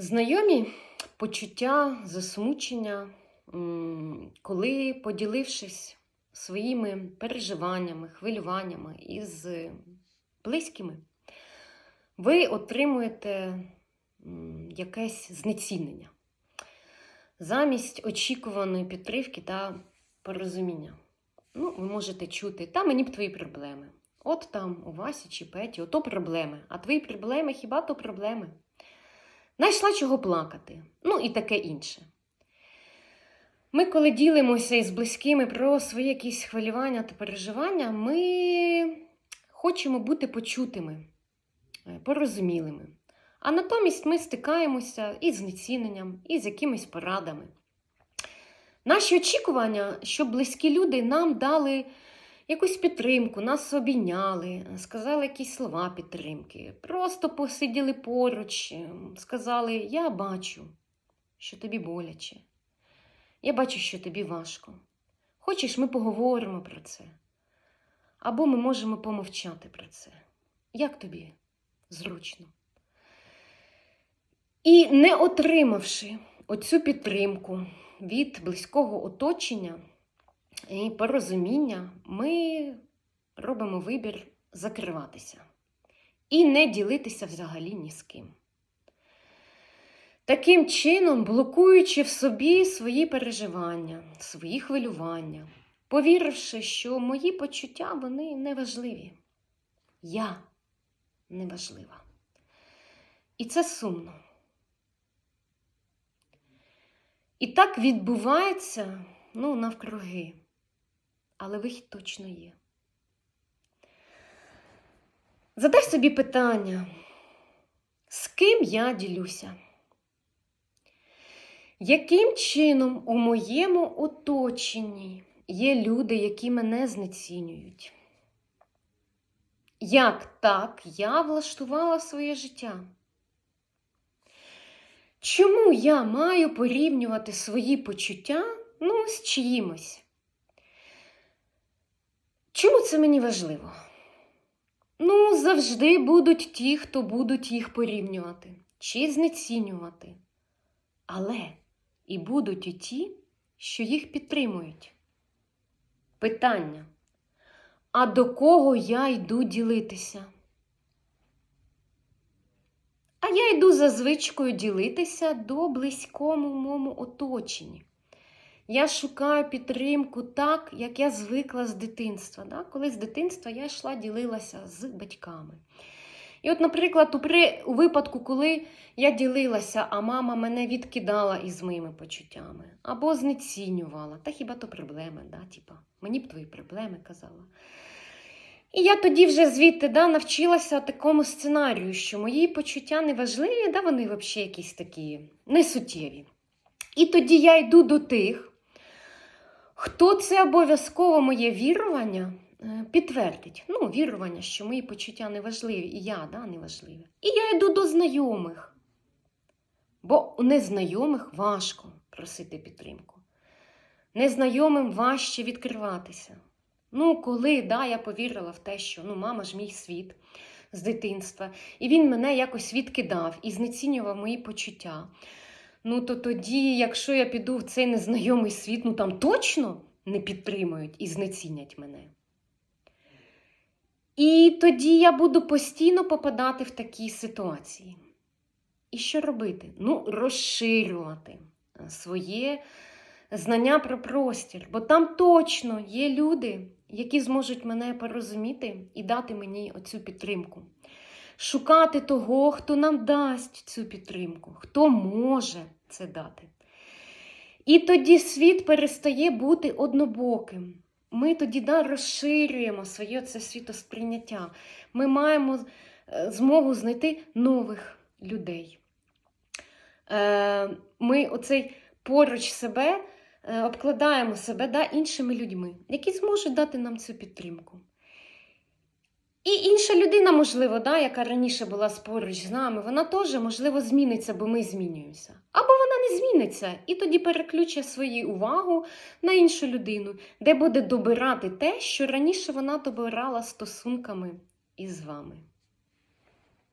Знайомі почуття, засмучення, коли, поділившись своїми переживаннями, хвилюваннями із близькими, ви отримуєте якесь знецінення замість очікуваної підтримки та порозуміння. Ну, ви можете чути, та мені б твої проблеми. От там у Васі чи Петі, ото проблеми. А твої проблеми хіба то проблеми? Найшла чого плакати, ну і таке інше. Ми, коли ділимося із близькими про свої якісь хвилювання та переживання, ми хочемо бути почутими, е, порозумілими. А натомість ми стикаємося із знеціненням, і з якимись порадами. Наші очікування, щоб близькі люди нам дали якусь підтримку, нас обійняли, сказали якісь слова підтримки, просто посиділи поруч, ем, сказали: Я бачу, що тобі боляче. Я бачу, що тобі важко. Хочеш, ми поговоримо про це. Або ми можемо помовчати про це. Як тобі зручно? І не отримавши оцю підтримку від близького оточення і порозуміння, ми робимо вибір закриватися і не ділитися взагалі ні з ким. Таким чином, блокуючи в собі свої переживання, свої хвилювання, повіривши, що мої почуття вони неважливі. Я неважлива. І це сумно. І так відбувається ну, навкруги. Але вихід точно є. Задай собі питання, з ким я ділюся? Яким чином у моєму оточенні є люди, які мене знецінюють? Як так я влаштувала своє життя? Чому я маю порівнювати свої почуття ну, з чиїмось? Чому це мені важливо? Ну, завжди будуть ті, хто будуть їх порівнювати чи знецінювати. Але і будуть і ті, що їх підтримують. Питання: а до кого я йду ділитися? А я йду за звичкою ділитися до близькому моєму оточенні. Я шукаю підтримку так, як я звикла з дитинства. Да? Коли з дитинства я йшла ділилася з батьками. І от, наприклад, при, у випадку, коли я ділилася, а мама мене відкидала із моїми почуттями, або знецінювала, та хіба то проблеми, да? Тіпа, мені б твої проблеми казала. І я тоді вже звідти да, навчилася такому сценарію, що мої почуття не важливі, да, вони взагалі якісь такі несуттєві. І тоді я йду до тих, хто це обов'язково моє вірування е, підтвердить. Ну, вірування, що мої почуття не важливі, і я да, не важливі. І я йду до знайомих. Бо у незнайомих важко просити підтримку. Незнайомим важче відкриватися. Ну, коли да, я повірила в те, що ну, мама ж мій світ з дитинства, і він мене якось відкидав і знецінював мої почуття. Ну, то тоді, якщо я піду в цей незнайомий світ, ну там точно не підтримують і знецінять мене. І тоді я буду постійно попадати в такі ситуації. І що робити? Ну, розширювати своє знання про простір, бо там точно є люди, які зможуть мене порозуміти і дати мені оцю підтримку. Шукати того, хто нам дасть цю підтримку, хто може це дати. І тоді світ перестає бути однобоким. Ми тоді да, розширюємо своє це світосприйняття. Ми маємо е, змогу знайти нових людей. Е, Ми оцей поруч себе е, обкладаємо себе да, іншими людьми, які зможуть дати нам цю підтримку. І інша людина, можливо, да, яка раніше була поруч з нами, вона теж, можливо, зміниться, бо ми змінюємося. Або вона не зміниться і тоді переключує свою увагу на іншу людину, де буде добирати те, що раніше вона добирала стосунками із вами.